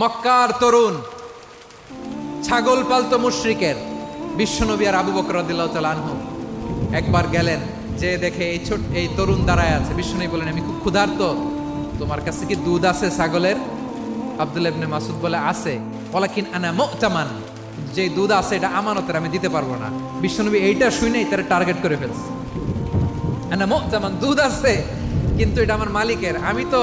মক্কার তরুণ, ছাগল পালতো মুশরিকের, বিশ্বনবী আর আবু বকর আনহু। একবার গেলেন, যে দেখে এই ছোট, এই তরুণ দাঁড়ায় আছে। বিশ্বনবী বলেন আমি খুব ক্ষুধার্ত। তোমার কাছে কি দুধ আছে ছাগলের? আব্দুল্লাহ ইবনে মাসুদ বলে, আছে। ওয়ালাকিন আনা মুতামান। যে দুধ আছে এটা আমানতের, আমি দিতে পারব না। বিশ্বনবী এইটা শুনেই তারা টার্গেট করে ফেলছে। আনা মুতামান, দুধ আছে, কিন্তু এটা আমার মালিকের। আমি তো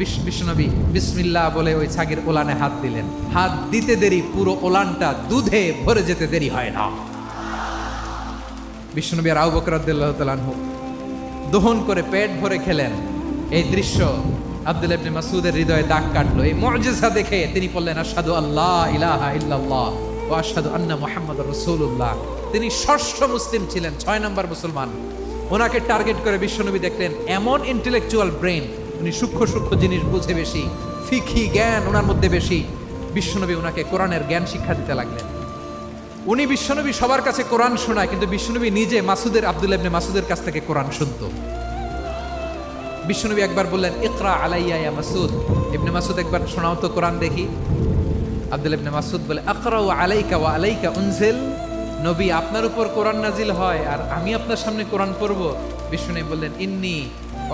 বিশ্বনবী বিসমিল্লাহ বলে ওই ছাগির ওলানে হাত দিলেন। হাত দিতে দেরি, পুরো ওলানটা দুধে ভরে যেতে দেরি হয় না। বিশ্বনবী আর আবু বকর রাদিয়াল্লাহু তাআলা আনহু দহন করে পেট ভরে খেলেন। এই দৃশ্য আব্দুল ইবনে মাসুদের হৃদয়ে দাগ কাটলো। এই মুজিজা দেখে তিনি বললেন, আশহাদু আল্লাহ ইলাহা ইল্লাল্লাহ ওয়া আশহাদু আন্না মুহাম্মাদুর রাসূলুল্লাহ। তিনি ষষ্ঠ মুসলিম ছিলেন, ছয় নম্বর মুসলমান। ওনাকে টার্গেট করে বিশ্বনবী দেখলেন, এমন ইন্টেলেকচুয়াল ব্রেন উনি সূক্ষ্ম সূক্ষ্ম জিনিস বুঝে বেশি ফিকি জ্ঞান ওনার মধ্যে বেশি। বিশ্বনবী ওনাকে কোরআনের জ্ঞান শিক্ষা দিতে লাগলেন। উনি বিশ্বনবী সবার কাছে কোরআন শোনায়, কিন্তু বিশ্বনবী নিজে মাসুদের আব্দুল ইবনে মাসুদের কাছ থেকে কোরআন শুনতো। বিশ্বনবী একবার বললেন, ইকরা আলাইয়া ইয়া মাসুদ। ইবনে মাসুদ একবার, শোনাও তো কোরআন দেখি। আব্দুল ইবনে মাসুদ বলে, আকরাউ আলাইকা ওয়া আলাইকা উনজিল। নবী, আপনার উপর কোরআন নাজিল হয় আর আমি আপনার সামনে কোরআন পড়ব। বিশ্বনবী বললেন, ইন্নি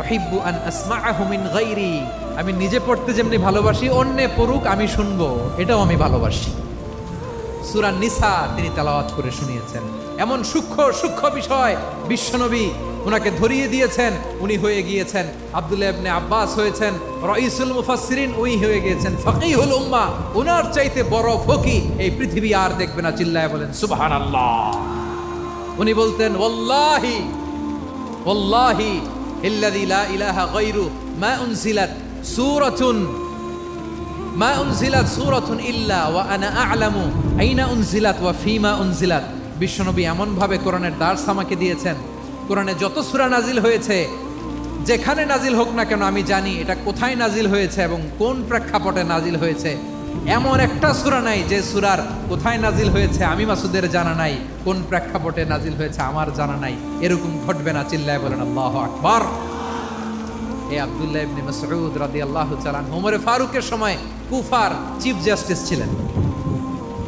ওহিব্বু আন আসমাআহু মিন গায়রি। আমি নিজে পড়তে যেমনি ভালোবাসি, অন্যে পড়ুক আমি শুনব। এটাও আমি ভালোবাসি। সুরা নিসা তিনি তেলাওয়াত করে শুনিয়েছেন। এমন সূক্ষ্ম সূক্ষ্ম বিষয় বিশ্বনবী ওনাকে ধরিয়ে দিয়েছেন। উনি হয়ে গিয়েছেন আব্দুল্লাহ ইবনে আব্বাস হয়েছেন, রইসুল মুফাসসিরিন উনি হয়ে গিয়েছেন, ফকিহুল উম্মাহ ওনার চাইতে বড় ফকি এই পৃথিবী আর দেখবে না, চিল্লায় বলেন, সুবহানাল্লাহ। উনি বলতেন, ওয়াল্লাহি ওয়াল্লাহি ইল্লাযী লা ইলাহা গায়রু, মা উনজিলাত সূরাতুন, মা উনজিলাত সূরাতুন ইল্লা ওয়া আনা আ'লামু, আইনা উনজিলাত ওয়া ফিমা উনজিলাত। বিশ্বনবী এমন ভাবে কোরআনের দার্স আমাকে দিয়েছেন। কোরআনে যত সূরা নাজিল হয়েছে, যেখানে নাজিল হোক না কেন আমি জানি এটা কোথায় নাজিল হয়েছে এবং কোন প্রেক্ষাপটে নাজিল হয়েছে। এমন একটা সূরা নাই যে সুরার কোথায় নাজিল হয়েছে আমি মাসুদের জানা নাই, কোন প্রেক্ষাপটে নাজিল হয়েছে আমার জানা নাই, এরকম ঘটবে না চিল্লায় বলেন, আল্লাহু আকবার। এই আব্দুল্লাহ ইবনে মাসউদ রাদিয়াল্লাহু তাআলা ওমরে ফারুকের সময় কুফার চিফ জাস্টিস ছিলেন।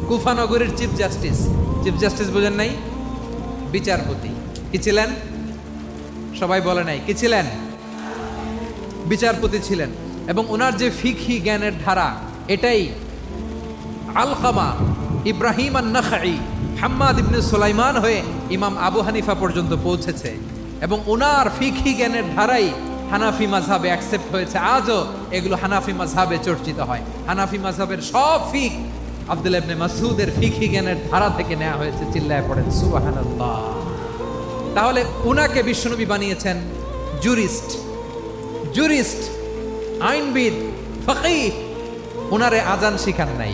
কুফা নগরীর চিফ জাস্টিস চিফ জাস্টিস বোঝেন নাই? বিচারপতি। কি ছিলেন? সবাই বলে নাই, কি ছিলেন? বিচারপতি ছিলেন। এবং ওনার যে ফিকহি জ্ঞানের ধারা এটাই আলকামা ইব্রাহিম আন নখাই হাম্মাদ ইবনে সুলাইমান হয়ে ইমাম আবু হানিফা পর্যন্ত পৌঁছেছে এবং ওনার ফিকহি জ্ঞানের ধারাই হানাফি মাঝহাবে অ্যাকসেপ্ট হয়েছে। আজও এগুলো হানাফি মাঝহাবে চর্চিত হয়। হানাফি মাঝহাবের সব ফিক আব্দুল ইবনে মাসুদের ফিকহি জ্ঞানের ধারা থেকে নেওয়া হয়েছে, চিল্লায় পড়েন, সুবহানাল্লাহ। তাহলে উনাকে বিশ্বনবী বানিয়েছেন জুরিস্ট জুরিস্ট আইনবিদ, ফকিহ। ওনারে আজান শিখান নাই।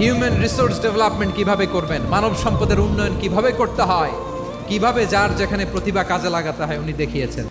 হিউম্যান রিসোর্স ডেভেলপমেন্ট কীভাবে করবেন? মানব সম্পদের উন্নয়ন কীভাবে করতে হয়? কীভাবে যার যেখানে প্রতিভা কাজে লাগাতে হয়, উনি দেখিয়েছেন।